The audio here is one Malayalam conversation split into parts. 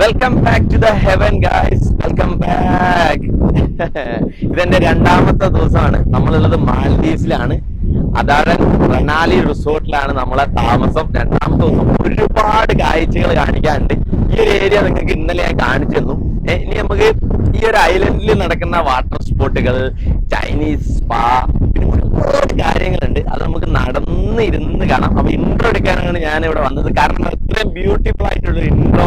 Welcome back to the heaven guys welcome back ഇതെന്റെ രണ്ടാമത്തെ ദിവസമാണ്. നമ്മളുള്ളത് മാൽദീവ്സിലാണ് അതാഴൻ റണാലി റിസോർട്ടിലാണ് നമ്മളെ താമസം. രണ്ടാമത്തെ ദിവസം ഒരുപാട് കാഴ്ചകൾ കാണിക്കാനുണ്ട്. ഈ ഒരു ഏരിയ നിങ്ങൾക്ക് ഇന്നലെ ഞാൻ കാണിച്ചു തന്നു. ഇനി നമുക്ക് ഈ ഒരു ഐലൻഡിൽ നടക്കുന്ന വാട്ടർ സ്പോട്ടുകൾ ചൈനീസ് സ്പാ പിന്നെ ഒരുപാട് കാര്യങ്ങളുണ്ട്. അത് നമുക്ക് നടന്ന് ഇരുന്ന് കാണാം. അപ്പൊ ഇൻട്രോ എടുക്കാനാണ് ഞാൻ ഇവിടെ വന്നത്. കാരണം അത്രയും ബ്യൂട്ടിഫുൾ ആയിട്ടുള്ള ഇൻട്രോ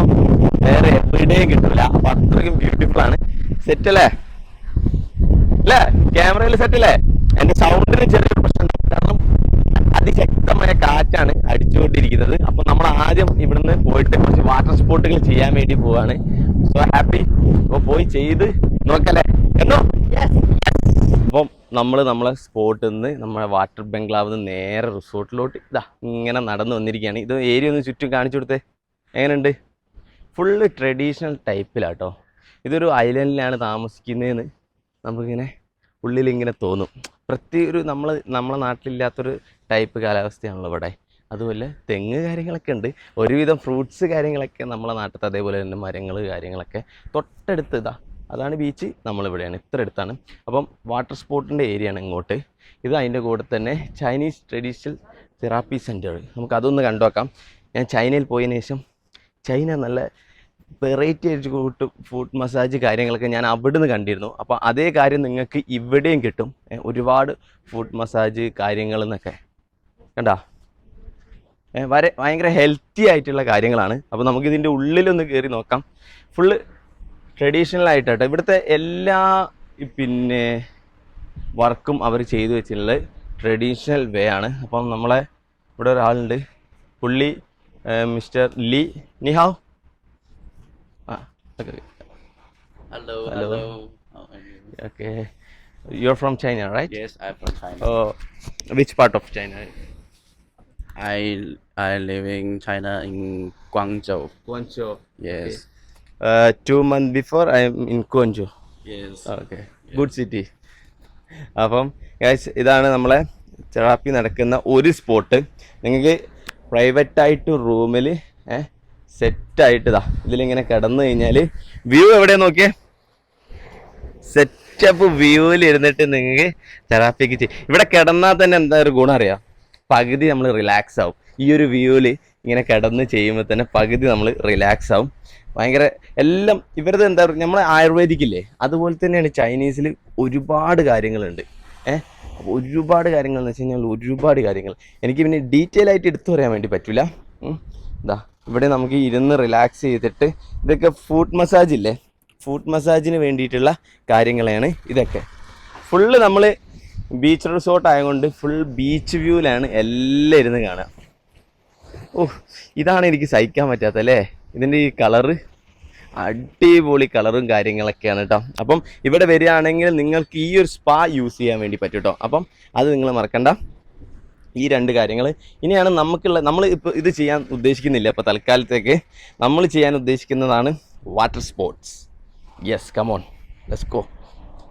വേറെ എവിടെയും കിട്ടില്ല അപ്പൊ അത്രയ്ക്കും ബ്യൂട്ടിഫുൾ ആണ്. സെറ്റ് അല്ലേ? അല്ലേ? ക്യാമറയിൽ സെറ്റ് അല്ലേ എന്റെ സൗണ്ടിന് ചെറിയൊരു പ്രശ്നം. കാരണം അതിശക്തമായ കാറ്റാണ് അടിച്ചുകൊണ്ടിരിക്കുന്നത്. അപ്പൊ നമ്മൾ ആദ്യം ഇവിടുന്ന് പോയിട്ട് കുറച്ച് വാട്ടർ സ്പോട്ടുകൾ ചെയ്യാൻ വേണ്ടി പോവാണ്. സോ ഹാപ്പി അപ്പൊ പോയി ചെയ്ത് നോക്കല്ലേ? എന്നോ അപ്പം നമ്മൾ നമ്മളെ സ്പോട്ടിൽ നിന്ന് നമ്മളെ വാട്ടർ ബംഗ്ലാവിൽ നിന്ന് നേരെ റിസോർട്ടിലോട്ട് ഇതാ ഇങ്ങനെ നടന്നു വന്നിരിക്കുകയാണ്. ഇത് ഏരിയ ഒന്ന് ചുറ്റും കാണിച്ചു കൊടുത്തേ. എങ്ങനെയുണ്ട്? ഫുള്ള് ട്രഡീഷണൽ ടൈപ്പിലാട്ടോ. ഇതൊരു ഐലൻഡിലാണ് താമസിക്കുന്നതെന്ന് നമുക്കിങ്ങനെ ഉള്ളിലിങ്ങനെ തോന്നും. പ്രത്യേക ഒരു നമ്മൾ നമ്മളെ നാട്ടിലില്ലാത്തൊരു ടൈപ്പ് കാലാവസ്ഥയാണല്ലോ ഇവിടെ. അതുപോലെ തെങ്ങ് കാര്യങ്ങളൊക്കെ ഉണ്ട്. ഒരുവിധം ഫ്രൂട്ട്സ് കാര്യങ്ങളൊക്കെ നമ്മളെ നാട്ടിലത്തെ അതേപോലെ തന്നെ മരങ്ങൾ കാര്യങ്ങളൊക്കെ തൊട്ടടുത്ത് ഇതാ അതാണ് ബീച്ച് നമ്മളിവിടെയാണ്. ഇത്ര അടുത്താണ് അപ്പം വാട്ടർ സ്പോർട്ടിന്റെ ആണ് ഇങ്ങോട്ട്. ഇത് അതിന്റെ കൂടെ തന്നെ ചൈനീസ് ട്രഡീഷണൽ തെറാപ്പി സെന്റർ നമുക്ക് അതൊന്ന് കണ്ടു നോക്കാം ഞാൻ ചൈനയിൽ പോയതിന് ശേഷം ചൈന നല്ല വെറൈറ്റി ആയിട്ട് കൂട്ട് ഫുഡ് മസാജ് കാര്യങ്ങളൊക്കെ ഞാൻ അവിടുന്ന് കണ്ടിരുന്നു. അപ്പോൾ അതേ കാര്യം നിങ്ങൾക്ക് ഇവിടെയും കിട്ടും. ഒരുപാട് ഫുഡ് മസാജ് കാര്യങ്ങൾ എന്നൊക്കെ. കണ്ടാ? വരെ ഭയങ്കര ഹെൽത്തി ആയിട്ടുള്ള കാര്യങ്ങളാണ്. അപ്പോൾ നമുക്കിതിന്റെ ഉള്ളിലൊന്ന് കയറി നോക്കാം. ഫുള്ള് ട്രഡീഷണൽ ആയിട്ടാട്ടോ. ഇവിടുത്തെ എല്ലാ ഈ പിന്നെ വർക്കും അവർ ചെയ്തു വെച്ചിട്ടുള്ളത് ട്രഡീഷണൽ വേ ആണ്. അപ്പം നമ്മളെ ഇവിടെ ഒരാളുണ്ട്. പുള്ളി മിസ്റ്റർ ലീ. നിഹാവ് ആ hello hello? Okay you are from China right Yes, I'm from China which part of China I I living China in Guangzhou. Guangzhou. Yes. Uh, two months before I am in Guangzhou. Yes. Okay good city അപ്പം ഗൈസ് ഇതാണ് നമ്മളെ ചെറാപ്പി നടക്കുന്ന ഒരു സ്പോട്ട്. നിങ്ങൾക്ക് പ്രൈവറ്റായിട്ട് റൂമിൽ സെറ്റായിട്ട് ഇതാ ഇതിലിങ്ങനെ കിടന്നു കഴിഞ്ഞാൽ വ്യൂ എവിടെ നോക്കിയേ? സെറ്റപ്പ് വ്യൂവിൽ ഇരുന്നിട്ട് നിങ്ങൾക്ക് തെറാപ്പിക്ക് ചെയ്യും ഇവിടെ കിടന്നാൽ തന്നെ എന്താ ഒരു ഗുണം അറിയാം? പകുതി നമ്മൾ റിലാക്സ് ആവും ഈ ഒരു വ്യൂവിൽ ഇങ്ങനെ കിടന്ന് ചെയ്യുമ്പോൾ തന്നെ പകുതി നമ്മൾ റിലാക്സ് ആവും ഭയങ്കര എല്ലാം ഇവരത് എന്താ പറയുക നമ്മൾ ആയുർവേദിക്കില്ലേ? അതുപോലെ തന്നെയാണ് ചൈനീസിൽ ഒരുപാട് കാര്യങ്ങളുണ്ട്. ഏഹ് ഒരുപാട് കാര്യങ്ങൾ എന്ന് വെച്ച് കഴിഞ്ഞാൽ ഒരുപാട് കാര്യങ്ങൾ. എനിക്ക് പിന്നെ ഡീറ്റെയിൽ ആയിട്ട് എടുത്തു പറയാൻ വേണ്ടി പറ്റില്ല എന്താ ഇവിടെ നമുക്ക് ഇരുന്ന് റിലാക്സ് ചെയ്തിട്ട് ഇതൊക്കെ ഫുഡ് മസാജ് ഇല്ലേ? ഫുഡ് മസാജിന് വേണ്ടിയിട്ടുള്ള കാര്യങ്ങളാണ് ഇതൊക്കെ. ഫുള്ള് നമ്മൾ ബീച്ച് റിസോർട്ട് ആയതുകൊണ്ട് ഫുൾ ബീച്ച് വ്യൂവിലാണ് എല്ലാം ഇരുന്ന് കാണുക. ഓ ഇതാണ് എനിക്ക് സഹിക്കാൻ പറ്റാത്ത അല്ലേ? ഇതിന്റെ ഈ കളറ് അടിപൊളി കളറും കാര്യങ്ങളൊക്കെയാണ് കേട്ടോ. അപ്പം ഇവിടെ വരികയാണെങ്കിൽ നിങ്ങൾക്ക് ഈ ഒരു സ്പാ യൂസ് ചെയ്യാൻ വേണ്ടി പറ്റും കേട്ടോ. അപ്പം അത് നിങ്ങൾ മറക്കണ്ട. ഈ രണ്ട് കാര്യങ്ങൾ ഇനിയാണ് നമുക്കുള്ള നമ്മൾ ഇപ്പോൾ ഇത് ചെയ്യാൻ ഉദ്ദേശിക്കുന്നില്ല. അപ്പോൾ തൽക്കാലത്തേക്ക് നമ്മൾ ചെയ്യാൻ ഉദ്ദേശിക്കുന്നതാണ് water sports yes come on let's go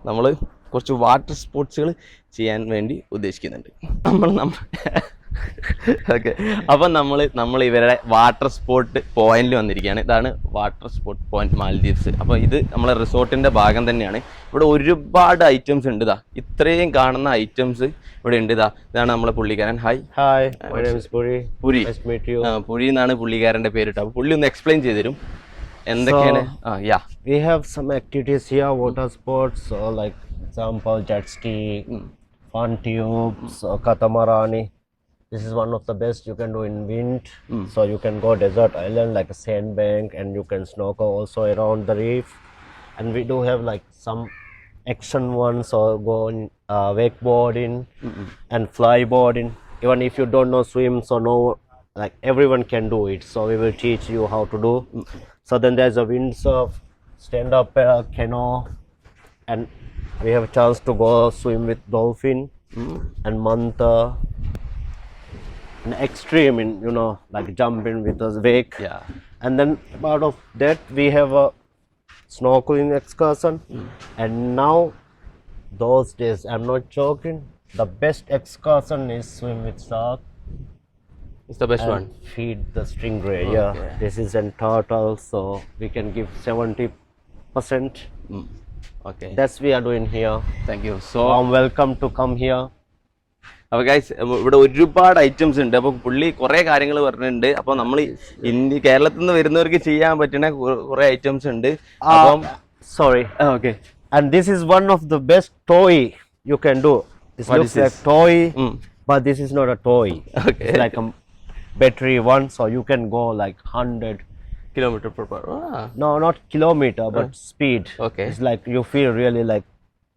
നമ്മൾ കുറച്ച് വാട്ടർ സ്പോർട്സുകൾ ചെയ്യാൻ വേണ്ടി ഉദ്ദേശിക്കുന്നുണ്ട്. നമ്മൾ നമ്മൾ ഓക്കെ. അപ്പം നമ്മൾ നമ്മൾ ഇവരുടെ വാട്ടർ സ്പോർട്ട് പോയിന്റിൽ വന്നിരിക്കുകയാണ്. ഇതാണ് വാട്ടർ സ്പോർട്ട് പോയിന്റ് മാലദ്വീപ്സ് അപ്പോൾ ഇത് നമ്മളെ റിസോർട്ടിന്റെ ഭാഗം തന്നെയാണ്. ഇവിടെ ഒരുപാട് ഐറ്റംസ് ഉണ്ട് ഇതാ ഇത്രയും കാണുന്ന ഐറ്റംസ് ഇവിടെ ഉണ്ട് ഇതാ ഇതാണ് നമ്മളെ പുള്ളിക്കാരൻ. ഹായ് ഹായ് പുരി പുരി എന്നാണ് പുള്ളിക്കാരന്റെ പേര് അപ്പോൾ പുള്ളി ഒന്ന് എക്സ്പ്ലെയിൻ ചെയ്തു തരും എന്തൊക്കെയാണ് ആ yeah we have some activities here water sports like example jet fun tubes catamaran. This is one of the best you can do in wind. So you can go desert island like a sandbank, and you can snorkel also around the reef. And we do have like some action ones, or go on uh, wakeboarding and flyboarding. Even if you don't know swim, so no, like everyone can do it. So we will teach you how to do. So then there's a windsurf, stand up uh, canoe, and we have a chance to go swim with dolphin and manta. And extreme in you know like jumping with a wake. Yeah. And then part of that we have a snorkeling excursion. And now those days I'm not joking. The best excursion is swim with shark. It's the best one. feed the stingray. Yeah, this is a turtle, so we can give seventy percent. Mm. Okay. That's we are doing here. Thank you. So Warm welcome to come here. അപ്പോൾ ഗൈസ് ഇവിടെ ഒരുപാട് ഐറ്റംസ് ഉണ്ട് അപ്പോൾ പുള്ളി കുറേ കാര്യങ്ങൾ പറഞ്ഞിട്ടുണ്ട് അപ്പോൾ നമ്മൾ ഇന്ത്യ കേരളത്തിൽ നിന്ന് വരുന്നവർക്ക് ചെയ്യാൻ പറ്റുന്ന കുറേ ഐറ്റംസ് ഉണ്ട് അപ്പം sorry okay toy you can do. This What looks is like this? toy, Mm. but this is not a toy. Okay. Like battery one, so you can go like hundred. Kilometre per per No, not kilometer, but speed. Okay. It's like you feel really like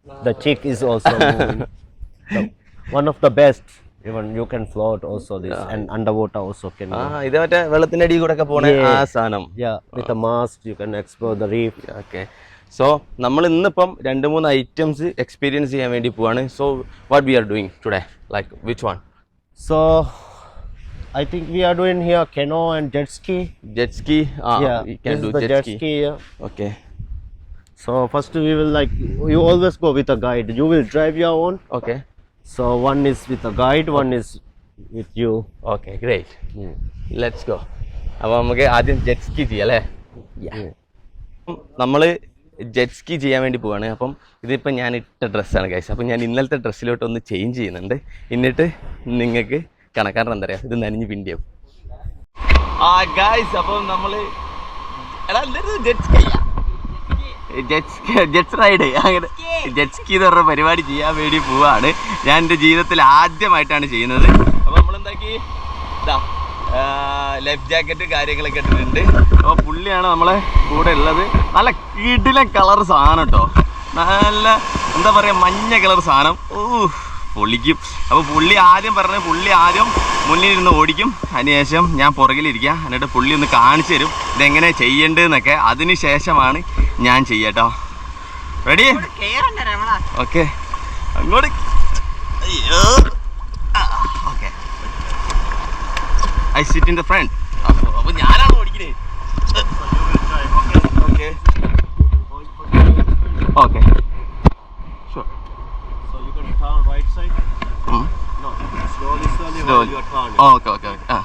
the is also moving. So, one of the best. Even you can float also this, and underwater also can. Ah. ഇത് മറ്റേ വെള്ളത്തിന്റെ അടിയിൽ കൂടെ ഒക്കെ പോണ ആ Yeah. സാധനം Yeah, with a mask you can explore the reef. Okay so നമ്മൾ ഇന്നിപ്പം രണ്ട് മൂന്ന് ഐറ്റംസ് എക്സ്പീരിയൻസ് ചെയ്യാൻ വേണ്ടി പോവാണ് so what we are doing today like which one So, I think we are doing here canoe and jet ski. Jet ski yeah, this do is the jet ski here. Okay So first we will like you always go with a guide. You will drive your own. Okay So one is with a guide, one is with you. Okay great let's go അപ്പോൾ നമുക്ക് ആദ്യം ജെറ്റ് സ്കി ചെയ്യാം അല്ലേ? Yeah. നമ്മൾ ജെറ്റ് സ്കി ചെയ്യാൻ വേണ്ടി പോവാണ്. അപ്പം ഇതിപ്പോൾ ഞാൻ ഇട്ട ഡ്രസ്സാണ് ഗൈസ് അപ്പം ഞാൻ ഇന്നലത്തെ ഡ്രസ്സിലോട്ട് ഒന്ന് ചേഞ്ച് ചെയ്യുന്നുണ്ട്. എന്നിട്ട് നിങ്ങൾക്ക് കണക്കാരൻ എന്താ പറയുക ഇത് നനഞ്ഞ് പിണ്ടിയാവും ആ ഗായ്സ് അപ്പം നമ്മൾ എടാ ജെറ്റ് സ്കി ജെറ്റ്സ് റൈഡ് അങ്ങനെ ജെറ്റ് സ്കി എന്ന് പറഞ്ഞ പരിപാടി ചെയ്യാൻ വേണ്ടി പോവാണ്. ഞാൻ എന്റെ ജീവിതത്തിൽ ആദ്യമായിട്ടാണ് ചെയ്യുന്നത്. അപ്പോൾ നമ്മളെന്താക്കി? ഇതാ ലൈഫ് ജാക്കറ്റ് കാര്യങ്ങളൊക്കെ ഇട്ടിട്ടുണ്ട്. അപ്പോൾ പുള്ളിയാണ് നമ്മളെ കൂടെ ഉള്ളത്. നല്ല കിടിലൻ കളർ സാധനം കേട്ടോ നല്ല എന്താ പറയുക മഞ്ഞ കളർ സാധനം. ഓ പൊളിക്കും. അപ്പോൾ പുള്ളി ആദ്യം പറഞ്ഞ പുള്ളി ആദ്യം മുന്നിലിരുന്ന് ഓടിക്കും. അതിനുശേഷം ഞാൻ പുറകിലിരിക്കുക എന്നിട്ട് പുള്ളി ഒന്ന് കാണിച്ചു തരും ഇതെങ്ങനെ ചെയ്യേണ്ടതെന്നൊക്കെ. അതിന് ശേഷമാണ് ഞാൻ ചെയ്യട്ടോ. റെഡി ഓക്കെ അങ്ങോട്ട്. അയ്യോ. Okay I sit in the front അപ്പോൾ ഞാനാണ് ഓടിക്കുന്നത് okay okay turn right side. No, slowly, slowly, while you are turning. Okay okay okay ആ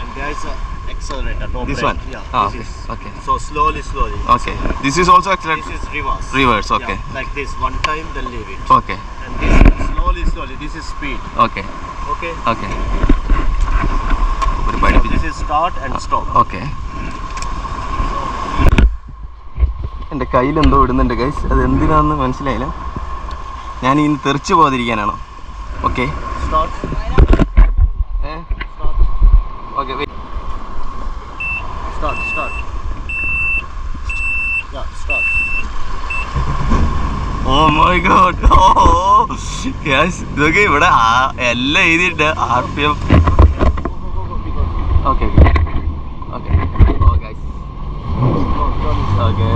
And there's a accelerator. No This brake. one? Yeah. Ah, this okay, is. okay. So slowly, slowly. Okay this is also This accident is reverse. Reverse, okay. Yeah, like this, one time, then leave it. Okay And this slowly, slowly. This is speed. Okay Okay. Okay ഒരു So പഠിപ്പിച്ച് this is start and stop. Okay എൻ്റെ കയ്യിൽ എന്തോ ഇടുന്നുണ്ട് ഗൈസ് അത് എന്തിനാന്ന് മനസ്സിലായില്ല ഞാൻ ഇനി തെറിച്ചു പോകാതിരിക്കാനാണോ? Okay. Oh my god oh yes ഇതൊക്കെ ഇവിടെ എല്ലാം എഴുതിയിട്ട് R P M okay okay okay okay okay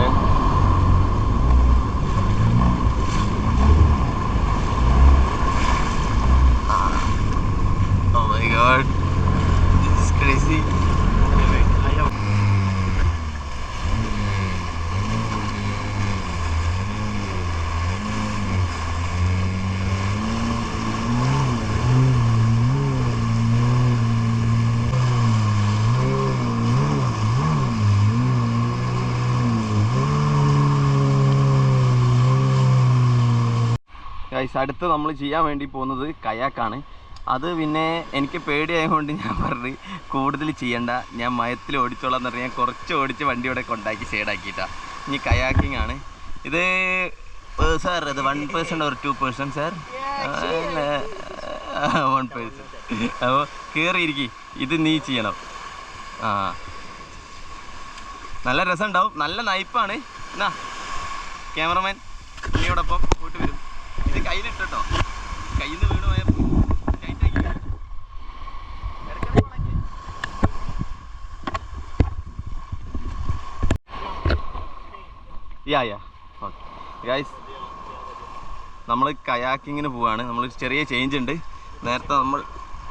Oh my god. This is crazy. I have. അടുത്ത് നമ്മൾ ചെയ്യാൻ വേണ്ടി പോകുന്നത് കയാക്കാണ്. അത് പിന്നെ എനിക്ക് പേടിയായതുകൊണ്ട് ഞാൻ പറഞ്ഞു കൂടുതൽ ചെയ്യണ്ട. ഞാൻ മയത്തിൽ ഓടിച്ചോളാം എന്ന് പറഞ്ഞാൽ ഞാൻ കുറച്ച് ഓടിച്ച് വണ്ടി ഇവിടെ കൊണ്ടാക്കി സൈഡാക്കിയിട്ടാണ് ഇനി കയാക്കിംഗ് ആണ്. ഇത് സാർ ഇത് വൺ പേഴ്സൺ ഒരു two person sir one person അപ്പോൾ കയറിയിരിക്കും ഇത് നീ ചെയ്യണം. ആ. നല്ല രസമുണ്ടാവും. നല്ല നയിപ്പാണ് എന്നാ ക്യാമറമാൻ ഉണ്ണിയോടൊപ്പം പോയിട്ട് വരും കയ്യിലിട്ടോ കയ്യിൽ നിന്ന് വീണ് ഓക്കെ ഗൈസ് നമ്മൾ കയാക്കിങ്ങിന് പോവാണ്. നമ്മൾ ചെറിയ ചേഞ്ച് ഉണ്ട്. നേരത്തെ നമ്മൾ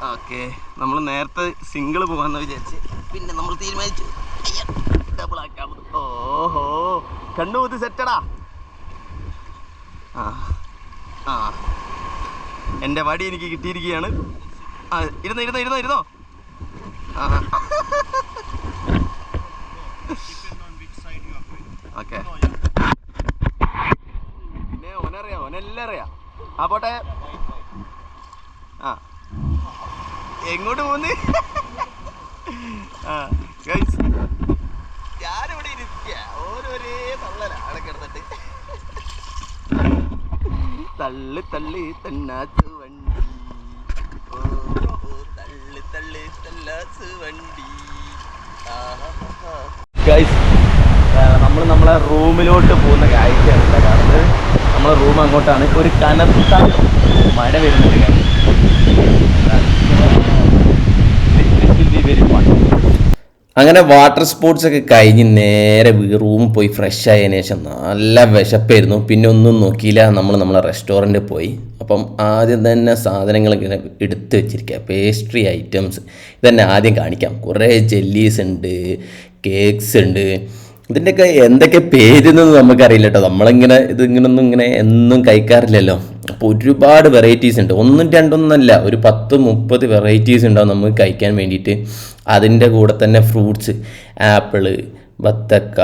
ഓക്കെ നമ്മൾ നേരത്തെ സിംഗിൾ പോകാമെന്ന് വിചാരിച്ച് പിന്നെ നമ്മൾ തീരുമാനിച്ചു. ഡബിൾ ആക്കാം ഓഹോ. കണ്ണുകൂത്തി സെറ്റടാ ആ. ആ. എന്റെ വടി എനിക്ക് കിട്ടിയിരിക്കുകയാണ്. ആ ഇരുന്നോ ഇരുന്നോ ഇരുന്നോ ഇരുന്നോ. ഓക്കെ. പിന്നെ ഓനറിയാം ഓനെല്ലാം അറിയാം. ആ പോട്ടെ. ആ. എങ്ങോട്ട് പോന്നി? ആ തള്ളി തള്ളി തന്നാത്ത് വണ്ടി തള്ളി തള്ളി തല്ലാത്ത് വണ്ടി ഗൈസ് നമ്മൾ നമ്മളെ റൂമിലോട്ട് പോകുന്ന കാഴ്ചയാണ് കാരണം നമ്മളെ റൂം അങ്ങോട്ടാണ്. ഒരു കനത്ത മഴ വരുന്നുണ്ട് fun. അങ്ങനെ വാട്ടർ സ്പോർട്സ് ഒക്കെ കഴിഞ്ഞ് നേരെ റൂമിൽ പോയി ഫ്രഷ് ആയതിനു ശേഷം നല്ല വിശപ്പായിരുന്നു. പിന്നെ ഒന്നും നോക്കിയില്ല. നമ്മൾ നമ്മളെ റെസ്റ്റോറന്റിൽ പോയി. അപ്പം ആദ്യം തന്നെ സാധനങ്ങൾ ഇങ്ങനെ എടുത്ത് വെച്ചിരിക്കുക പേസ്ട്രി ഐറ്റംസ് ഇതന്നെ ആദ്യം കാണിക്കാം. കുറേ ജെല്ലീസ് ഉണ്ട് കേക്ക്സ് ഉണ്ട്. ഇതിന്റെയൊക്കെ എന്തൊക്കെ പേരെന്ന് നമുക്കറിയില്ല കേട്ടോ. നമ്മളിങ്ങനെ ഇതിങ്ങനൊന്നും ഇങ്ങനെ എന്നും കഴിക്കാറില്ലല്ലോ. അപ്പോൾ ഒരുപാട് വെറൈറ്റീസ് ഉണ്ട്. ഒന്നും രണ്ടൊന്നല്ല ഒരു പത്ത് മുപ്പത് വെറൈറ്റീസ് ഉണ്ടാവും നമുക്ക് കഴിക്കാൻ വേണ്ടിയിട്ട്. അതിന്റെ കൂടെ തന്നെ ഫ്രൂട്ട്സ് ആപ്പിൾ ബത്തക്ക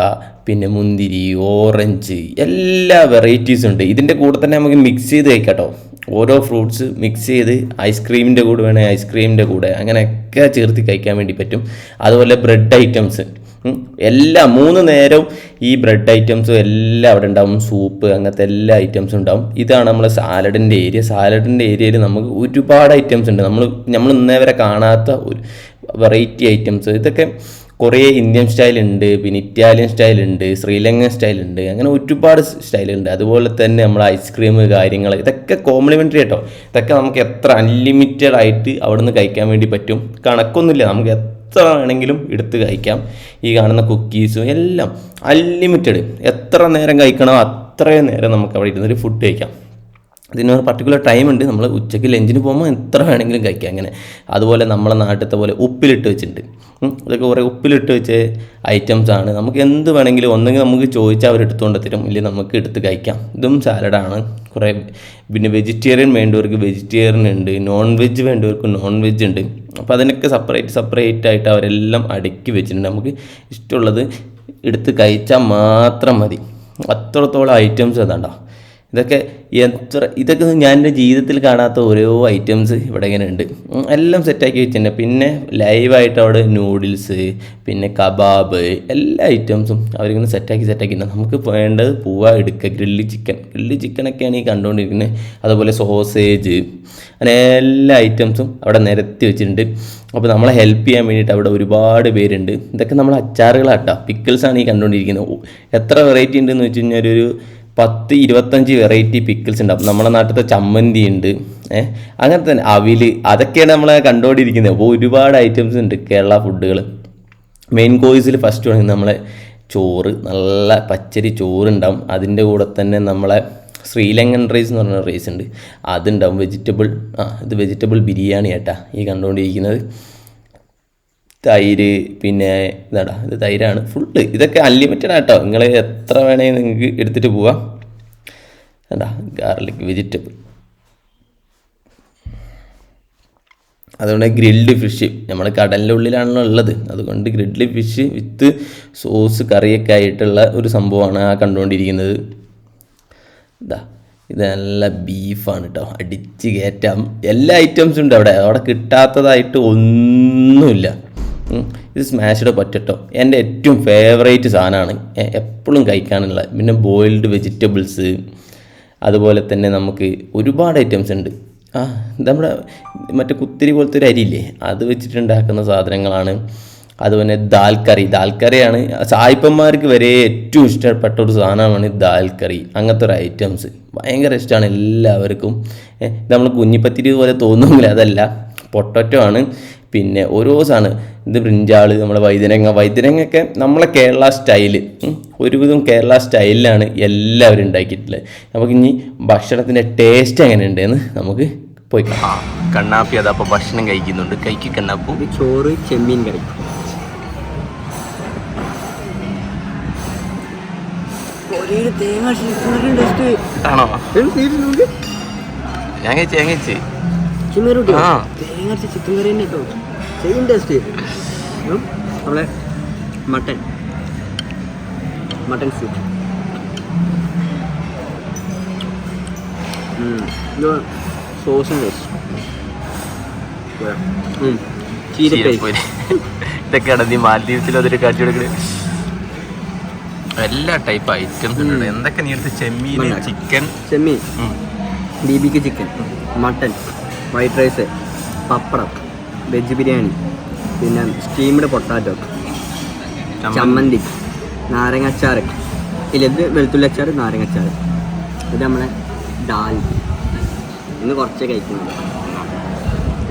പിന്നെ മുന്തിരി ഓറഞ്ച് എല്ലാ വെറൈറ്റീസും ഉണ്ട്. ഇതിന്റെ കൂടെ തന്നെ നമുക്ക് മിക്സ് ചെയ്ത് കഴിക്കാം കേട്ടോ ഓരോ ഫ്രൂട്ട്സ് മിക്സ് ചെയ്ത് ഐസ്ക്രീമിന്റെ കൂടെ വേണേൽ ഐസ്ക്രീമിന്റെ കൂടെ അങ്ങനെയൊക്കെ ചേർത്ത് കഴിക്കാൻ വേണ്ടി പറ്റും. അതുപോലെ ബ്രെഡ് ഐറ്റംസ്. എല്ലാം മൂന്ന് നേരവും ഈ ബ്രെഡ് ഐറ്റംസും എല്ലാം അവിടെ ഉണ്ടാവും. സൂപ്പ് അങ്ങനത്തെ എല്ലാ ഐറ്റംസും ഉണ്ടാവും. ഇതാണ് നമ്മൾ സാലഡിന്റെ ഏരിയ. സാലഡിന്റെ ഏരിയയിൽ നമുക്ക് ഒരുപാട് ഐറ്റംസ് ഉണ്ട്. നമ്മൾ നമ്മൾ ഇന്നേ വരെ കാണാത്ത ഒരു വെറൈറ്റി ഐറ്റംസ് ഇതൊക്കെ കുറേ ഇന്ത്യൻ സ്റ്റൈൽ ഉണ്ട് പിന്നെ ഇറ്റാലിയൻ സ്റ്റൈൽ ഉണ്ട് ശ്രീലങ്കൻ സ്റ്റൈൽ ഉണ്ട് അങ്ങനെ ഒരുപാട് സ്റ്റൈലുണ്ട് അതുപോലെ തന്നെ നമ്മൾ ഐസ്ക്രീം കാര്യങ്ങൾ ഇതൊക്കെ കോംപ്ലിമെന്ററി കേട്ടോ ഇതൊക്കെ നമുക്ക് എത്ര അൺലിമിറ്റഡ് ആയിട്ട് അവിടെ നിന്ന് കഴിക്കാൻ വേണ്ടി പറ്റും. കണക്കൊന്നുമില്ല നമുക്ക് എത്ര വേണമെങ്കിലും എടുത്ത് കഴിക്കാം. ഈ കാണുന്ന കുക്കീസും എല്ലാം അൺലിമിറ്റഡ് എത്ര നേരം കഴിക്കണോ അത്രയും നേരം നമുക്ക് അവിടെ ഇരുന്നൊരു ഫുഡ് കഴിക്കാം. ഇതിനൊരു പർട്ടിക്കുലർ ടൈം ഉണ്ട്. നമ്മൾ ഉച്ചയ്ക്ക് ലഞ്ചിന് പോകുമ്പോൾ എത്ര വേണമെങ്കിലും കഴിക്കാം. അങ്ങനെ. അതുപോലെ നമ്മളെ നാട്ടിലത്തെ പോലെ ഉപ്പിലിട്ട് വെച്ചിട്ടുണ്ട്. ഇതൊക്കെ കുറേ ഉപ്പിലിട്ട് വെച്ച ഐറ്റംസ് ആണ്. നമുക്ക് എന്ത് വേണമെങ്കിലും ഒന്നെങ്കിൽ നമുക്ക് ചോദിച്ചാൽ അവർ എടുത്തുകൊണ്ട് തരും. ഇല്ലെങ്കിൽ നമുക്ക് എടുത്ത് കഴിക്കാം. ഇതും സാലഡാണ് കുറേ പിന്നെ വെജിറ്റേറിയൻ വേണ്ടവർക്ക് വെജിറ്റേറിയൻ ഉണ്ട്. നോൺ വെജ് വേണ്ടവർക്ക് നോൺ വെജ് ഉണ്ട്. അപ്പോൾ അതിനൊക്കെ സെപ്പറേറ്റ് സെപ്പറേറ്റ് ആയിട്ട് അവരെല്ലാം അടുക്കി വെച്ചിട്ടുണ്ട്. നമുക്ക് ഇഷ്ടമുള്ളത് എടുത്ത് കഴിച്ചാൽ മാത്രം മതി. അത്രത്തോളം ഐറ്റംസ് അതാണ്ടോ ഇതൊക്കെ എത്ര ഇതൊക്കെ ഞാൻ എന്റെ ജീവിതത്തിൽ കാണാത്ത ഓരോ ഐറ്റംസ് ഇവിടെ ഇങ്ങനെ ഉണ്ട്. എല്ലാം സെറ്റാക്കി വെച്ചിട്ടുണ്ട്. പിന്നെ ലൈവായിട്ട് അവിടെ നൂഡിൽസ് പിന്നെ കബാബ് എല്ലാ ഐറ്റംസും അവരിങ്ങനെ സെറ്റാക്കി സെറ്റാക്കി നമുക്ക് വേണ്ടത് പൂവ എടുക്കുക ഗ്രില്ലി ചിക്കൻ ഗ്രില്ലി ചിക്കനൊക്കെയാണ് ഈ കണ്ടുകൊണ്ടിരിക്കുന്നത്. അതുപോലെ സോസേജ് അങ്ങനെ എല്ലാ ഐറ്റംസും അവിടെ നിരത്തി വെച്ചിട്ടുണ്ട്. അപ്പോൾ നമ്മളെ ഹെൽപ്പ് ചെയ്യാൻ വേണ്ടിയിട്ട് അവിടെ ഒരുപാട് പേരുണ്ട്. ഇതൊക്കെ നമ്മൾ അച്ചാറുകളാട്ടോ. പിക്കിൾസാണ് ഈ കണ്ടുകൊണ്ടിരിക്കുന്നത്. എത്ര വെറൈറ്റി ഉണ്ടെന്ന് വെച്ച് കഴിഞ്ഞാൽ ഒരു പത്ത് ഇരുപത്തഞ്ച് വെറൈറ്റി പിക്കിൾസ് ഉണ്ടാവും നമ്മുടെ നാട്ടിലത്തെ ചമ്മന്തി ഉണ്ട്. ഏഹ് അങ്ങനെ തന്നെ അവിൽ അതൊക്കെയാണ് നമ്മളെ കണ്ടുകൊണ്ടിരിക്കുന്നത്. അപ്പോൾ ഒരുപാട് ഐറ്റംസ് ഉണ്ട് കേരള ഫുഡുകൾ മെയിൻ കോഴ്സിൽ ഫസ്റ്റ് വേണമെങ്കിൽ നമ്മളെ ചോറ്. നല്ല പച്ചരി ചോറുണ്ടാവും. അതിന്റെ കൂടെ തന്നെ നമ്മളെ ശ്രീലങ്കൻ റൈസ് എന്ന് പറഞ്ഞ റൈസ് ഉണ്ട്. അതുണ്ടാവും. വെജിറ്റബിൾ ആ ഇത് വെജിറ്റബിൾ ബിരിയാണി ഏട്ടാ ഈ കണ്ടുകൊണ്ടിരിക്കുന്നത്. തൈര് പിന്നെ ഇതാടാ ഇത് തൈരാണ്. ഫുള്ള് ഇതൊക്കെ അൺലിമിറ്റഡ് ആട്ടോ. നിങ്ങൾ എത്ര വേണമെങ്കിൽ നിങ്ങൾക്ക് എടുത്തിട്ട് പോവാം. എന്താ ഗാർലിക് വെജിറ്റബിൾ അതുകൊണ്ട് ഗ്രിൽഡ് ഫിഷ് നമ്മൾ കടലിന്റെ ഉള്ളിലാണല്ലോ ഉള്ളത്. അതുകൊണ്ട് ഗ്രിൽഡ് ഫിഷ് വിത്ത് സോസ് കറിയൊക്കെ ആയിട്ടുള്ള ഒരു സംഭവമാണ് ആ കണ്ടുകൊണ്ടിരിക്കുന്നത്. ഇതാ ഇത് നല്ല ബീഫാണ് കേട്ടോ അടിച്ച് കയറ്റാം എല്ലാ ഐറ്റംസും ഉണ്ട് അവിടെ. അവിടെ കിട്ടാത്തതായിട്ട് ഒന്നുമില്ല. ഇത് സ്മാഷ്ഡ് പറ്റട്ടോ എന്റെ ഏറ്റവും ഫേവറേറ്റ് സാധനമാണ്. എപ്പോഴും കഴിക്കാനുള്ള. പിന്നെ ബോയിൽഡ് വെജിറ്റബിൾസ് അതുപോലെ തന്നെ നമുക്ക് ഒരുപാട് ഐറ്റംസ് ഉണ്ട്. ആ നമ്മുടെ മറ്റേ കുത്തിരി പോലത്തെ ഒരു അരിയില്ലേ? അത് വെച്ചിട്ടുണ്ടാക്കുന്ന സാധനങ്ങളാണ്. അതുപോലെ ദാൽ കറി. ദാൽ കറിയാണ് സായിപ്പന്മാർക്ക് വരെ ഏറ്റവും ഇഷ്ടപ്പെട്ട ഒരു സാധനമാണ് ദാൽ കറി. അങ്ങനത്തെ ഒരു ഐറ്റംസ് ഭയങ്കര ഇഷ്ടമാണ് എല്ലാവർക്കും. നമ്മൾ കുഞ്ഞിപ്പത്തിരി പോലെ തോന്നുമെങ്കിൽ അതല്ല. പൊട്ടറ്റോ ആണ്. പിന്നെ ഓരോ സാധനം. ഇത് ബ്രിഞ്ചാൾ നമ്മളെ വൈദ്യരംഗ വൈദ്യരംഗൊക്കെ നമ്മളെ കേരള സ്റ്റൈൽ ഒരുവിധം കേരള സ്റ്റൈലിലാണ് എല്ലാവരും ഉണ്ടാക്കിയിട്ടുള്ളത്. നമുക്ക് ഇനി ഭക്ഷണത്തിന്റെ ടേസ്റ്റ് എങ്ങനെ ഉണ്ടെന്ന് നമുക്ക് പോയി കാണാം. കണ്ണാപ്പി അപ്പോൾ ഭക്ഷണം കഴിക്കുന്നുണ്ട്. കൈക്ക് കണ്ണാപ്പു. ചോറ് ചെമ്മീൻ കറി. ആണോ? ഞാൻ കഴിച്ചു ഞാൻ കഴിച്ചു. ചിമ്മേറുട്ടി ആ. തേങ്ങ ചിക്കൻ കറി തന്നെ കേട്ടോ. സെയിം ടേസ്റ്റ് നമ്മളെ മട്ടൻ. മട്ടൻ സൂപ്പ് സോസും ഇതൊക്കെയാണ് നീ മാലദ്വീപ്സിൽ അതൊരു എല്ലാ ടൈപ്പ് ഐറ്റംസ് ഉണ്ട് എന്തൊക്കെ നീ എടുത്ത് ചെമ്മീൻ ചിക്കൻ? ചെമ്മീൻ. ബി ബിക്ക് chicken. Mutton. White rice papadam veg biryani പിന്നെ സ്റ്റീംഡ് പൊട്ടാറ്റോ ചമ്മന്തി. നാരങ്ങ അച്ചാറ് ഇല്ല ഇത് വെളുത്തുള്ളി അച്ചാർ നാരങ്ങ അച്ചാർ. ഇത് നമ്മളെ ദാൽ. ഇന്ന് കുറച്ചേ കഴിക്കുന്നുണ്ട്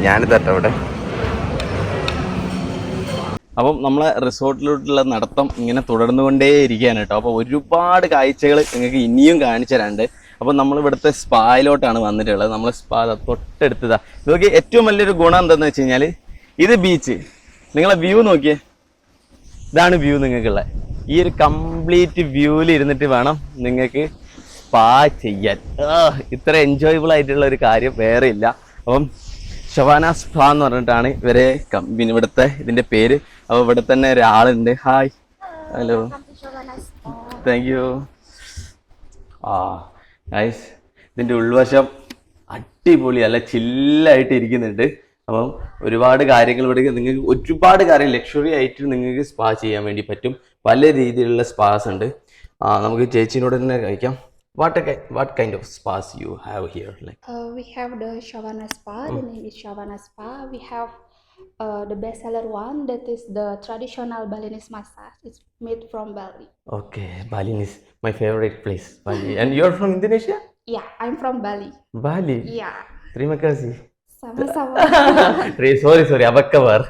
ഞാനിത് തട്ട അവിടെ അപ്പം നമ്മളെ റിസോർട്ടിലോട്ടുള്ള നടത്തം ഇങ്ങനെ തുടർന്നുകൊണ്ടേ ഇരിക്കുകയാണ് കേട്ടോ. അപ്പോൾ ഒരുപാട് കാഴ്ചകൾ നിങ്ങൾക്ക് ഇനിയും കാണിച്ചു തരാണ്ട് അപ്പോൾ നമ്മൾ ഇവിടുത്തെ സ്പായിലോട്ടാണ് വന്നിട്ടുള്ളത്. നമ്മൾ സ്പാ തൊട്ടടുത്തതാ. ഇതൊക്കെ ഏറ്റവും വലിയൊരു ഗുണം എന്താണെന്ന് വെച്ച് കഴിഞ്ഞാൽ ഇത് ബീച്ച് നിങ്ങളെ വ്യൂ നോക്കിയേ. ഇതാണ് വ്യൂ നിങ്ങൾക്കുള്ള ഈ ഒരു കംപ്ലീറ്റ് വ്യൂവിൽ ഇരുന്നിട്ട് വേണം നിങ്ങൾക്ക് സ്പാ ചെയ്യാൻ. ആ, ഇത്ര എൻജോയബിൾ ആയിട്ടുള്ള ഒരു കാര്യം വേറെ ഇല്ല. അപ്പം ഷവാന സ്പാ എന്ന് പറഞ്ഞിട്ടാണ് ഇവരെ കമ്പനി ഇവിടുത്തെ ഇതിന്റെ പേര്. അപ്പോൾ ഇവിടെ തന്നെ ഒരാളുണ്ട്. Hi hello thank you ah. Guys ഇതിന്റെ ഉൾവശം അടിപൊളി അല്ല ചില്ലായിട്ട് ഇരിക്കുന്നുണ്ട് അപ്പം ഒരുപാട് കാര്യങ്ങൾ ഇവിടെ നിങ്ങൾക്ക് ഒരുപാട് കാര്യം ലക്ഷറി ആയിട്ട് നിങ്ങൾക്ക് സ്പാ ചെയ്യാൻ വേണ്ടി പറ്റും പല രീതിയിലുള്ള സ്പാസ് ഉണ്ട് ആ നമുക്ക് ചേച്ചിനോട് തന്നെ കഴിക്കാം what what kind of spas you have here like Uh, we have the Shavana Spa. The name is Shavana Spa. We have uh, the bestseller one that is the traditional Balinese massage. It's made from Bali. Okay, ബാലിൻ is favorite place, Bali. and you're from Indonesia? Yeah, I'm from Bali. Bali? Yeah, terima kasih. Sama-sama. Sorry അതൊക്കെ വേറെ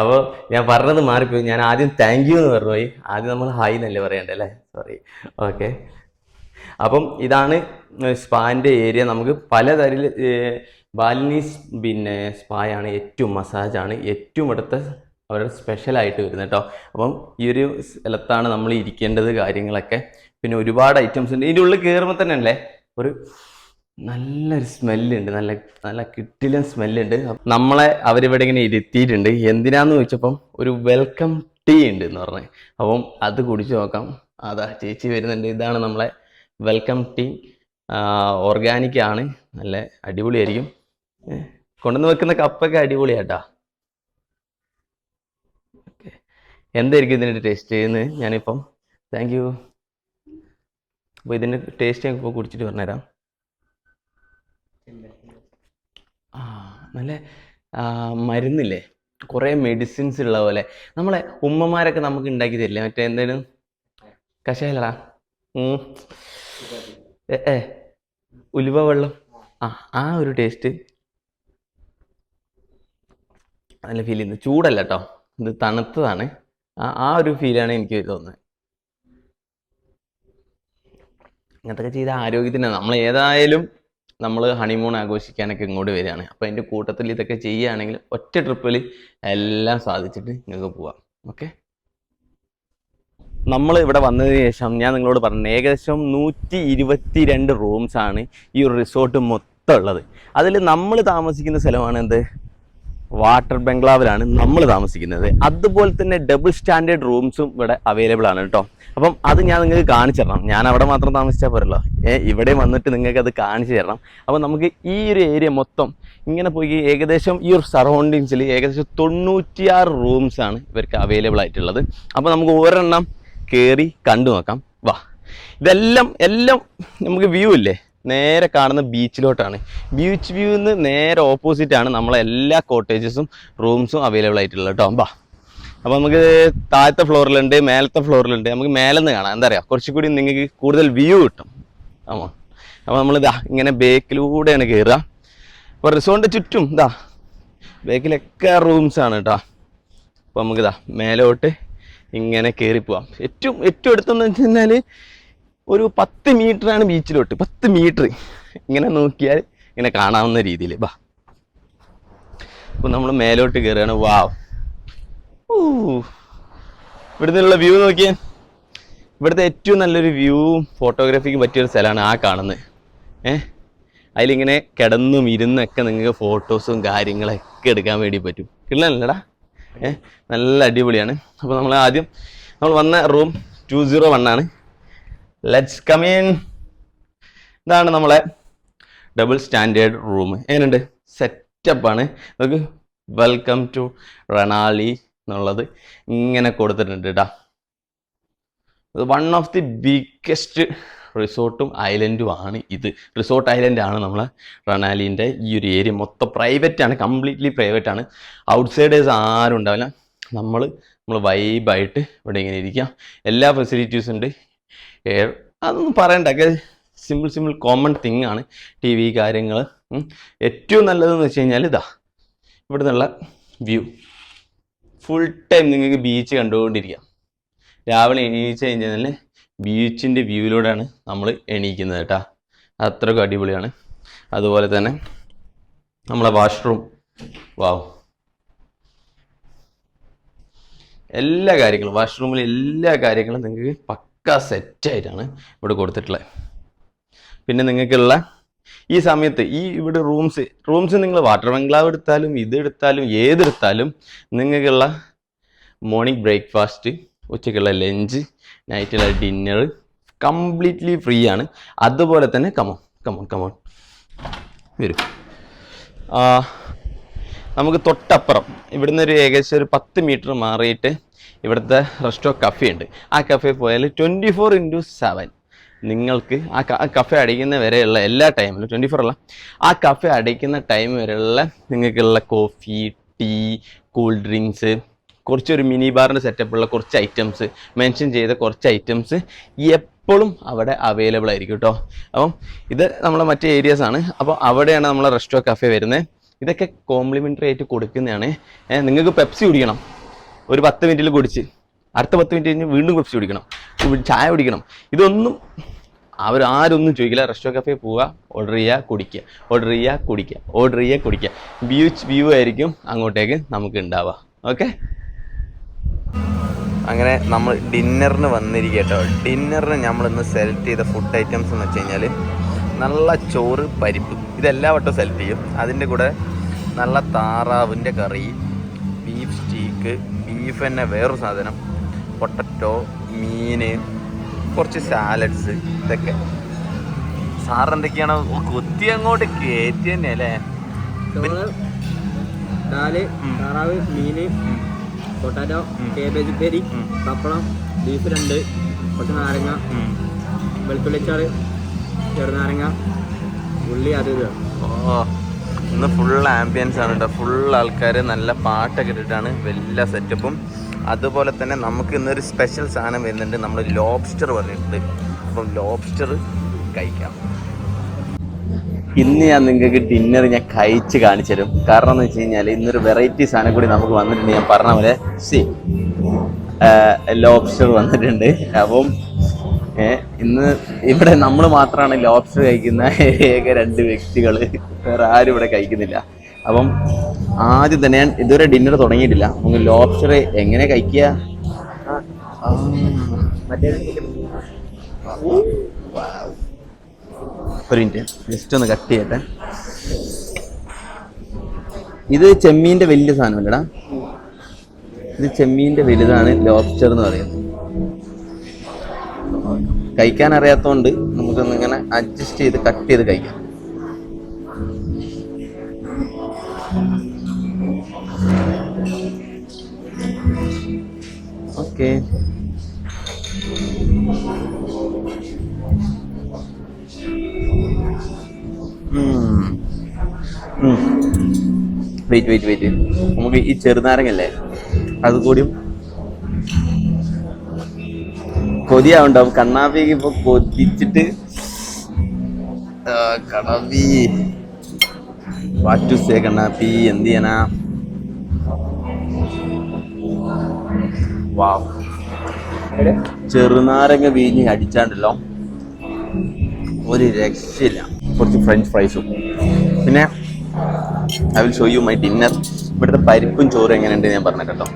അപ്പോൾ ഞാൻ പറഞ്ഞത് മാറിപ്പോയി. ഞാൻ ആദ്യം താങ്ക് യു എന്ന് പറഞ്ഞു. പോയി ആദ്യം നമ്മൾ ഹായ് എന്നല്ലേ പറയണ്ടേ അല്ലേ? സോറി ഓക്കെ അപ്പം ഇതാണ് സ്പാന്റെ ഏരിയ നമുക്ക് പലതരം ബാലിനീസ് പിന്നെ സ്പായാണ് ഏറ്റവും മസാജാണ് ഏറ്റവും ഇവിടുത്തെ അവരുടെ സ്പെഷ്യലായിട്ട് വരുന്നത് കേട്ടോ അപ്പം ഈ ഒരു സ്ഥലത്താണ് നമ്മൾ ഇരിക്കേണ്ടത് കാര്യങ്ങളൊക്കെ. പിന്നെ ഒരുപാട് ഐറ്റംസ് ഉണ്ട്. ഇതിന്റെ ഉള്ളിൽ കയറുമ്പോൾ തന്നെ അല്ലേ? ഒരു നല്ലൊരു സ്മെല്ലുണ്ട് നല്ല നല്ല കിട്ടിലും സ്മെല്ലുണ്ട് നമ്മളെ അവരിവിടെ ഇങ്ങനെ ഇരുത്തിയിട്ടുണ്ട്. എന്തിനാന്ന് ചോദിച്ചപ്പം ഒരു വെൽക്കം ടീ ഉണ്ട് എന്ന് പറഞ്ഞു. അപ്പം അത് കുടിച്ചു നോക്കാം. അതാ ചേച്ചി വരുന്നുണ്ട്. ഇതാണ് നമ്മളെ വെൽക്കം ടീ ഓർഗാനിക് ആണ്. നല്ല അടിപൊളിയായിരിക്കും. കൊണ്ടുവന്ന് വെക്കുന്ന കപ്പൊക്കെ അടിപൊളിയാട്ടാ ഓക്കെ എന്തായിരിക്കും ഇതിന്റെ ടേസ്റ്റ് എന്ന് ഞാനിപ്പം താങ്ക് യു അപ്പോൾ ഇതിന്റെ ടേസ്റ്റ് ഞാൻ ഇപ്പോൾ കുടിച്ചിട്ട് പറഞ്ഞുതരാം. ആ നല്ല മരുന്നില്ലേ? കുറേ മെഡിസിൻസ് ഉള്ള പോലെ. നമ്മളെ ഉമ്മമാരൊക്കെ നമുക്ക് ഉണ്ടാക്കി തരില്ലേ? മറ്റേ എന്തേലും കഷായല്ലടാ. ഏ ഉലുവ വെള്ളം. ആ ആ ഒരു ടേസ്റ്റ് നല്ല ഫീൽ ചെയ്യുന്നു ചൂടല്ല കേട്ടോ ഇത് തണുത്തതാണ്. ആ ഒരു ഫീലാണ് എനിക്ക് തോന്നുന്നത്. ഇങ്ങനത്തൊക്കെ ചെയ്ത ആരോഗ്യത്തിന്. നമ്മൾ ഏതായാലും നമ്മൾ ഹണിമൂൺ ആഘോഷിക്കാനൊക്കെ ഇങ്ങോട്ട് വരികയാണ്. അപ്പോൾ അതിന്റെ കൂട്ടത്തിൽ ഇതൊക്കെ ചെയ്യുകയാണെങ്കിൽ ഒറ്റ ട്രിപ്പിൽ എല്ലാം സാധിച്ചിട്ട് നിങ്ങൾക്ക് പോവാം. ഓക്കെ നമ്മൾ ഇവിടെ വന്നതിന് ശേഷം ഞാൻ നിങ്ങളോട് പറഞ്ഞു ഏകദേശം നൂറ്റി ഇരുപത്തി രണ്ട് റൂംസാണ് ഈ ഒരു റിസോർട്ട് മൊത്തം ഉള്ളത്. അതിൽ നമ്മൾ താമസിക്കുന്ന സ്ഥലമാണ് എന്ത്? വാട്ടർ ബംഗ്ലാവിലാണ് നമ്മൾ താമസിക്കുന്നത്. അതുപോലെ തന്നെ ഡബിൾ സ്റ്റാൻഡേർഡ് റൂംസും ഇവിടെ അവൈലബിൾ ആണ് കേട്ടോ. അപ്പം അത് ഞാൻ നിങ്ങൾക്ക് കാണിച്ചു തരണം. ഞാൻ അവിടെ മാത്രം താമസിച്ചാൽ പോരല്ലോ. ഇവിടെ വന്നിട്ട് നിങ്ങൾക്ക് അത് കാണിച്ചു തരണം. അപ്പം നമുക്ക് ഈ ഒരു ഏരിയ മൊത്തം ഇങ്ങനെ പോയി ഏകദേശം ഈ ഒരു സറൗണ്ടിങ്സിൽ ഏകദേശം തൊണ്ണൂറ്റിയാറ് ആണ് ഇവർക്ക് അവൈലബിൾ ആയിട്ടുള്ളത്. അപ്പോൾ നമുക്ക് ഒരെണ്ണം കയറി കണ്ടു നോക്കാം. വാ. ഇതെല്ലാം എല്ലാം നമുക്ക് വ്യൂ ഇല്ലേ? നേരെ കാണുന്ന ബീച്ചിലോട്ടാണ്. ബീച്ച് വ്യൂ നിന്ന് നേരെ ഓപ്പോസിറ്റ് ആണ് നമ്മളെ എല്ലാ കോട്ടേജസും റൂംസും അവൈലബിൾ ആയിട്ടുള്ളത് കേട്ടോ. ബാ. അപ്പോൾ നമുക്ക് താഴത്തെ ഫ്ലോറിലുണ്ട് മേലത്തെ ഫ്ലോറിലുണ്ട് നമുക്ക് മേലെ നിന്ന് കാണാം. എന്താ പറയുക കുറച്ചുകൂടി നിങ്ങൾക്ക് കൂടുതൽ വ്യൂ കിട്ടും. ആമോ? അപ്പോൾ നമ്മൾ ഇതാ ഇങ്ങനെ ബേക്കിലൂടെയാണ് കയറുക അപ്പോൾ റിസോർട്ടിന്റെ ചുറ്റും ഇതാ ബേക്കിലൊക്കെ റൂംസ് ആണ് കേട്ടോ. അപ്പോൾ നമുക്കിതാ മേലോട്ട് ഇങ്ങനെ കയറി പോവാം ഏറ്റവും ഏറ്റവും അടുത്തെന്ന് വെച്ച് കഴിഞ്ഞാൽ ഒരു പത്ത് മീറ്ററാണ് ബീച്ചിലോട്ട്. പത്ത് മീറ്റർ ഇങ്ങനെ നോക്കിയാൽ ഇങ്ങനെ കാണാവുന്ന രീതിയിൽ. ബാ. അപ്പോൾ നമ്മൾ മേലോട്ട് കയറുകയാണ് വാവ്. ഊ. ഇവിടെ നിന്നുള്ള വ്യൂ നോക്കിയാൽ ഇവിടുത്തെ ഏറ്റവും നല്ലൊരു വ്യൂവും ഫോട്ടോഗ്രാഫിക്കും പറ്റിയൊരു സ്ഥലമാണ് ആ കാണുന്നത്. ഏ? അതിലിങ്ങനെ കിടന്നും ഇരുന്നൊക്കെ നിങ്ങൾക്ക് ഫോട്ടോസും കാര്യങ്ങളൊക്കെ എടുക്കാൻ വേണ്ടി പറ്റും. കിള്ളല്ലടാ ഏഹ് നല്ല അടിപൊളിയാണ്. അപ്പോൾ നമ്മൾ ആദ്യം നമ്മൾ വന്ന റൂം ടു സീറോ വൺ ആണ്. ലെറ്റ്സ് കമീൻ ഇതാണ് നമ്മളെ ഡബിൾ സ്റ്റാൻഡേർഡ് റൂം എങ്ങനെയുണ്ട്? സെറ്റപ്പാണ് നമുക്ക് വെൽക്കം ടു റണാലി എന്നുള്ളത് ഇങ്ങനെ കൊടുത്തിട്ടുണ്ട് കേട്ടോ വൺ ഓഫ് ദി ബിഗ്ഗസ്റ്റ് റിസോർട്ടും ഐലൻഡും ആണ് ഇത്. റിസോർട്ട് ഐലൻഡ് ആണ് നമ്മളെ റണാലിന്റെ ഈ ഒരു ഏരിയ മൊത്തം പ്രൈവറ്റ് ആണ്. കംപ്ലീറ്റ്ലി പ്രൈവറ്റ് ആണ്. ഔട്ട്സൈഡേഴ്സ് ആരും ഉണ്ടാവില്ല. നമ്മൾ നമ്മൾ വൈബായിട്ട് ഇവിടെ ഇങ്ങനെ ഇരിക്കാം എല്ലാ ഫെസിലിറ്റീസും ഉണ്ട്. അതൊന്നും പറയണ്ട. സിമ്പിൾ സിമ്പിൾ കോമൺ തിങ് ആണ് ടി വി കാര്യങ്ങൾ ഏറ്റവും നല്ലതെന്ന് വെച്ച് കഴിഞ്ഞാൽ ഇതാ ഇവിടെ നിന്നുള്ള വ്യൂ ഫുൾ ടൈം നിങ്ങൾക്ക് ബീച്ച് കണ്ടുകൊണ്ടിരിക്കാം. രാവിലെ എണീച്ച് കഴിഞ്ഞാൽ ബീച്ചിന്റെ വ്യൂവിലൂടെയാണ് നമ്മൾ എണീക്കുന്നത് കേട്ടോ. അത്രയ്ക്ക് അടിപൊളിയാണ്. അതുപോലെ തന്നെ നമ്മളെ വാഷ്റൂം വാവ് എല്ലാ കാര്യങ്ങളും വാഷ്റൂമിലെ എല്ലാ കാര്യങ്ങളും നിങ്ങൾക്ക് സെറ്റായിട്ടാണ് ഇവിടെ കൊടുത്തിട്ടുള്ളത്. പിന്നെ നിങ്ങൾക്കുള്ള ഈ സമയത്ത് ഈ ഇവിടെ റൂംസ് റൂംസ് നിങ്ങൾ വാട്ടർ ബംഗ്ലാവ് എടുത്താലും ഇതെടുത്താലും ഏതെടുത്താലും നിങ്ങൾക്കുള്ള മോർണിംഗ് ബ്രേക്ക്ഫാസ്റ്റ് ഉച്ചയ്ക്കുള്ള ലഞ്ച് നൈറ്റുള്ള ഡിന്നർ കംപ്ലീറ്റ്ലി ഫ്രീ ആണ്. അതുപോലെ തന്നെ കമോൺ കമോൺ കമോൺ വരും. നമുക്ക് തൊട്ടപ്പുറം. ഇവിടുന്ന് ഒരു ഏകദേശം ഒരു പത്ത് മീറ്റർ മാറിയിട്ട് ഇവിടുത്തെ റെസ്റ്റോ കഫേ ഉണ്ട്. ആ കഫേ പോയാൽ ട്വന്റി ഫോർ ഇന്റു സെവൻ നിങ്ങൾക്ക് ആ കഫേ അടിക്കുന്ന വരെയുള്ള എല്ലാ ടൈമിലും ട്വന്റി ഫോർ അല്ല. ആ കഫേ അടിക്കുന്ന ടൈം വരെയുള്ള നിങ്ങൾക്കുള്ള കോഫി ടീ കൂൾ ഡ്രിങ്ക്സ് കുറച്ചൊരു മിനി ബാറിന്റെ സെറ്റപ്പുള്ള കുറച്ച് ഐറ്റംസ് മെൻഷൻ ചെയ്ത കുറച്ച് ഐറ്റംസ് എപ്പോഴും അവിടെ അവൈലബിൾ ആയിരിക്കും കേട്ടോ അപ്പം ഇത് നമ്മളെ മറ്റേ ഏരിയാസാണ് അപ്പോൾ അവിടെയാണ് നമ്മളെ റെസ്റ്റോ കഫേ വരുന്നത്. ഇതൊക്കെ കോംപ്ലിമെന്ററി ആയിട്ട് കൊടുക്കുന്നതാണ്. നിങ്ങൾക്ക് പെപ്സി കുടിക്കണം. ഒരു പത്ത് മിനിറ്റിൽ കുടിച്ച്. അടുത്ത പത്ത് മിനിറ്റ് കഴിഞ്ഞ് വീണ്ടും പെപ്സി കുടിക്കണം. ചായ കുടിക്കണം. ഇതൊന്നും അവർ അവരാരൊന്നും ചോദിക്കില്ല. റെസ്റ്റോ കഫേ പോവുക ഓർഡർ ചെയ്യുക കുടിക്കുക. ഓർഡർ ചെയ്യുക കുടിക്കുക. ഓർഡർ ചെയ്യുക കുടിക്കുക. ബീച്ച് വ്യൂ ആയിരിക്കും അങ്ങോട്ടേക്ക് നമുക്ക് ഉണ്ടാവുക. ഓക്കെ അങ്ങനെ നമ്മൾ ഡിന്നറിന് വന്നിരിക്കുക കേട്ടോ ഡിന്നറിന് നമ്മളിന്ന് സെലക്ട് ചെയ്ത ഫുഡ് ഐറ്റംസ് എന്ന് വെച്ച് കഴിഞ്ഞാൽ നല്ല ചോറ് പരിപ്പ് ഇതെല്ലാ വട്ടം സെലക്ട് ചെയ്യും. അതിന്റെ കൂടെ നല്ല താറാവിന്റെ കറി ബീഫ് സ്റ്റീക്ക് ബീഫ് തന്നെ വേറൊരു സാധനം പൊട്ടറ്റോ മീൻ കുറച്ച് സാലഡ്സ് ഇതൊക്കെ. സാറെന്തൊക്കെയാണ് കൊത്തി അങ്ങോട്ട് കയറ്റി തന്നെ അല്ലേ ദാൽ താറാവ് മീന് പൊട്ടാറ്റോ കേബേജ് പേരി. പപ്പടം ബീഫ് രണ്ട് കുറച്ച് നാരങ്ങ വെളുത്തുള്ളിച്ചാറ് ചെറുനാരങ്ങ ഉള്ളി അത് ഓ ഇന്ന് ഫുൾ ആംബിയൻസ് ആണ് കേട്ടോ ഫുൾ ആൾക്കാർ നല്ല പാട്ടൊക്കെ ഇട്ടിട്ടാണ് വലിയ സെറ്റപ്പും അതുപോലെ തന്നെ നമുക്ക് ഇന്നൊരു സ്പെഷ്യൽ സാധനം വരുന്നുണ്ട്. നമ്മൾ ലോബ്സ്റ്റർ പറഞ്ഞിട്ടുണ്ട്. അപ്പം ലോബ്സ്റ്റർ കഴിക്കാം. ഇന്ന് ഞാൻ നിങ്ങൾക്ക് ഡിന്നർ ഞാൻ കഴിച്ച് കാണിച്ചു തരും. കാരണം എന്ന് വെച്ച് കഴിഞ്ഞാൽ ഇന്നൊരു വെറൈറ്റി സാധനം കൂടി നമുക്ക് വന്നിട്ടുണ്ട്. ഞാൻ പറഞ്ഞ പോലെ സി ലോബ്സ്റ്റർ വന്നിട്ടുണ്ട്. അപ്പം ഇന്ന് ഇവിടെ നമ്മൾ മാത്രമാണ് ലോബ്സ്റ്റർ കഴിക്കുന്ന ഏക രണ്ട് വ്യക്തികൾ വേറെ ആരും ഇവിടെ കഴിക്കുന്നില്ല. അപ്പം ആദ്യം തന്നെ ഞാൻ ഇതുവരെ ഡിന്നർ തുടങ്ങിയിട്ടില്ല. നമുക്ക് ലോബ്സ്റ്റർ എങ്ങനെ കഴിക്കുക? ജസ്റ്റ് ഒന്ന് കട്ട് ചെയ്യട്ടെ. ഇത് ചെമ്മീന്റെ വലിയ സാധനമല്ലടാ. ഇത് ചെമ്മീന്റെ വലുതാണ് ലോബ്സ്റ്റർ എന്ന് പറയുന്നത്. കഴിക്കാൻ അറിയാത്തതുകൊണ്ട് നമുക്കൊന്ന് ഇങ്ങനെ അഡ്ജസ്റ്റ് ചെയ്ത് കട്ട് ചെയ്ത് കഴിക്കാം ഓക്കെ വെയിറ്റ് വെയിറ്റ് വെയിറ്റ് നമുക്ക് ഈ ചെറുനാരങ്ങല്ലേ അത് കൊതിയാവുണ്ടാവും. കണ്ണാപ്പിക്ക് ഇപ്പൊ കൊതിച്ചിട്ട് കണാപ്പി കണ്ണാപ്പി. വാട്ട് ടു സേ കണ്ണാപ്പി? എന്ത് വാവ് ചെറുനാരങ്ങ വീഞ്ഞ് അടിച്ചാണ്ടല്ലോ. ഒരു രക്ഷയില്ല. കുറച്ച് ഫ്രഞ്ച് ഫ്രൈസും പിന്നെ I will show you my dinner ഇവിടുത്തെ പരിപ്പും ചോറും എങ്ങനെയുണ്ട് ഞാൻ പറഞ്ഞിട്ടോ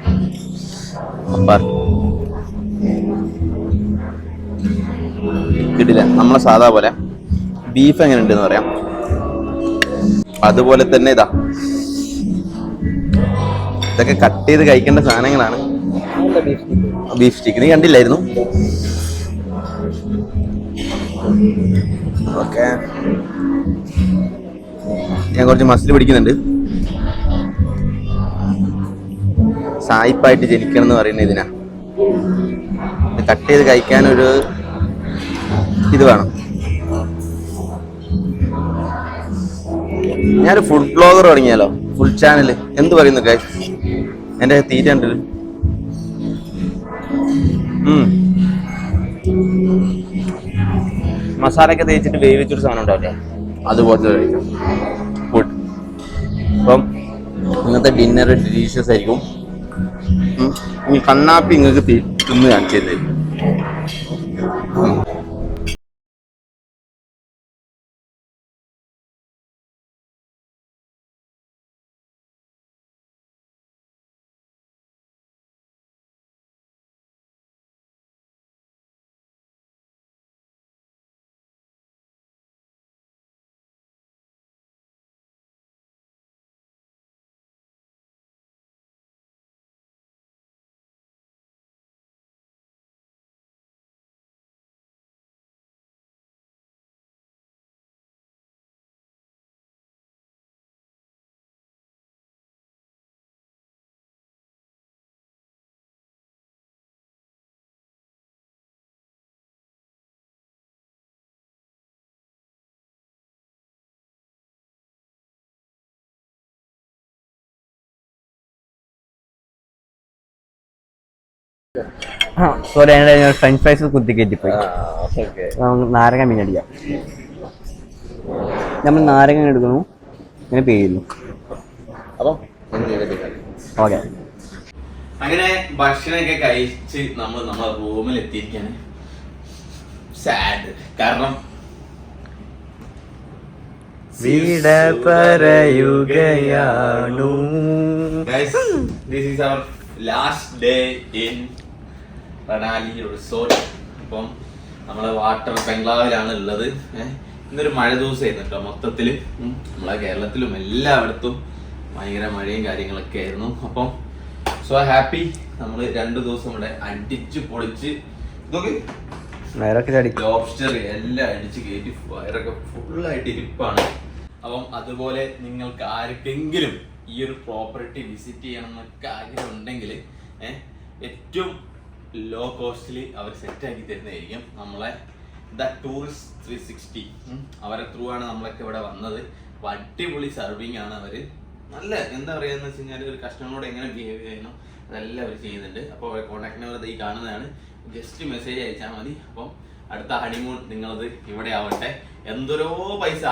കിടില നമ്മളെ സാധാ പോലെ ബീഫ് എങ്ങനെ ഉണ്ടെന്ന് പറയാം. അതുപോലെ തന്നെ ഇതാ. ഇതൊക്കെ കട്ട് ചെയ്ത് കഴിക്കേണ്ട സാധനങ്ങളാണ്. ബീഫ് സ്റ്റിക്ക് നീ കണ്ടില്ലായിരുന്നു? ഓക്കെ. ഞാൻ കുറച്ച് മസിൽ പിടിക്കുന്നുണ്ട്. സായിപ്പായിട്ട് ജനിക്കണം എന്ന് പറയുന്ന ഇതിനാ. കട്ട് ചെയ്ത് കഴിക്കാനൊരു ഇത് വേണം. ഞാനൊരു ഫുഡ് ബ്ലോഗർ തുടങ്ങിയാലോ? ഫുൾ ചാനൽ എന്ത് പറയുന്നു കൈ എന്റെ തീറ്റ ഉണ്ട്. മസാലയൊക്കെ തേച്ചിട്ട് വേവിച്ചൊരു സാധനം ഉണ്ടാവില്ലേ? അതുപോലത്തെ ഫുഡ് അപ്പം ഇന്നത്തെ ഡിന്നർ ഡിലീഷ്യസ് ആയിരിക്കും. ഇനി കണ്ണാപ്പി നിങ്ങൾക്ക് തിന്ന് കാണിച്ചു തരും. സോറി ഞാൻ ഫ്രഞ്ച് ഫ്രൈസ് കുത്തി കയറ്റിപ്പോയി നാരങ്ങ മീൻ അടിക്കാം. നമ്മൾ നാരങ്ങ എടുക്കുന്നു. ഇങ്ങനെ പെയ്യുന്നു അപ്പം ഓക്കെ. അങ്ങനെ ഭക്ഷണമൊക്കെ കഴിച്ച് നമ്മൾ നമ്മളെ റൂമിൽ എത്തിയിരിക്കാണ് സാഡ് കാരണം വീട പറയുകയാണു. This is our last day in Ranali resort ഇപ്പം നമ്മളെ വാട്ടർ ബംഗ്ലാവിലാണ് ഉള്ളത് ഏഹ് ഇന്നൊരു മഴ ദിവസമായിരുന്നു കേട്ടോ മൊത്തത്തിൽ നമ്മളെ കേരളത്തിലും എല്ലായിടത്തും ഭയങ്കര മഴയും കാര്യങ്ങളൊക്കെ ആയിരുന്നു. അപ്പം സോ ഹാപ്പി നമ്മൾ രണ്ടു ദിവസം ഇവിടെ അടിച്ച് പൊളിച്ച് ഇതൊക്കെ ലോബ്സ്റ്റർ എല്ലാം അടിച്ച് കയറ്റി വയറൊക്കെ ഫുള്ളായിട്ട് ഇരിപ്പാണ്. അപ്പം അതുപോലെ നിങ്ങൾക്ക് ആർക്കെങ്കിലും ഈ ഒരു പ്രോപ്പർട്ടി വിസിറ്റ് ചെയ്യണം എന്നൊക്കെ ആഗ്രഹം ഉണ്ടെങ്കിൽ ഏറ്റവും ലോ കോസ്റ്റിൽ അവർ സെറ്റ് ആക്കി തരുന്നതായിരിക്കും നമ്മളെ ദ ടൂറിസ്റ്റ് ത്രീ സിക്സ്റ്റി അവരെ ത്രൂ ആണ് നമ്മളൊക്കെ ഇവിടെ വന്നത്. അടിപൊളി സർവിങ് ആണ് അവർ. നല്ല എന്താ പറയുക എന്ന് വെച്ച് കഴിഞ്ഞാൽ ഒരു കസ്റ്റമറോട് എങ്ങനെ ബിഹേവ് ചെയ്യണം അതെല്ലാം അവർ ചെയ്യുന്നുണ്ട്. അപ്പോൾ അവരെ കോൺടാക്ട് നമ്പർ ഈ കാണുന്നതാണ്. ജസ്റ്റ് മെസ്സേജ് അയച്ചാൽ മതി. അപ്പം അടുത്ത ഹണിമൂൺ നിങ്ങളത് ഇവിടെ ആവട്ടെ. എന്തോരോ പൈസ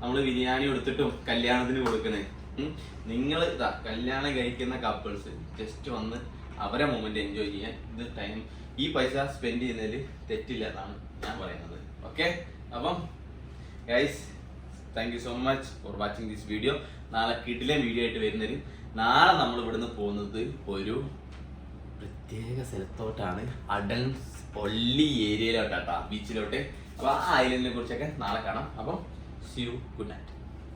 നമ്മൾ ബിരിയാണി കൊടുത്തിട്ടും കല്യാണത്തിന് കൊടുക്കണേ. നിങ്ങൾ ഇതാ കല്യാണം കഴിക്കുന്ന കപ്പിൾസ് ജസ്റ്റ് വന്ന് അവരെ മൊമെന്റ് എൻജോയ് ചെയ്യാൻ ഇത് ടൈം ഈ പൈസ സ്പെൻഡ് ചെയ്യുന്നതിൽ തെറ്റില്ല എന്നാണ് ഞാൻ പറയുന്നത്. ഓക്കെ അപ്പം guys thank you so much for watching this video നാളെ കിടിലൻ വീഡിയോ ആയിട്ട് വരുന്നതിന് നാളെ നമ്മൾ ഇവിടുന്ന് പോകുന്നത് ഒരു പ്രത്യേക സ്ഥലത്തോട്ടാണ്. അഡൽസ് ഒല്ലി ഏരിയയിലോട്ടാട്ടോ ബീച്ചിലോട്ട് അപ്പോൾ ആ ഐലൻഡിനെ കുറിച്ചൊക്കെ നാളെ കാണാം. അപ്പം സി യു ഗുഡ് നൈറ്റ്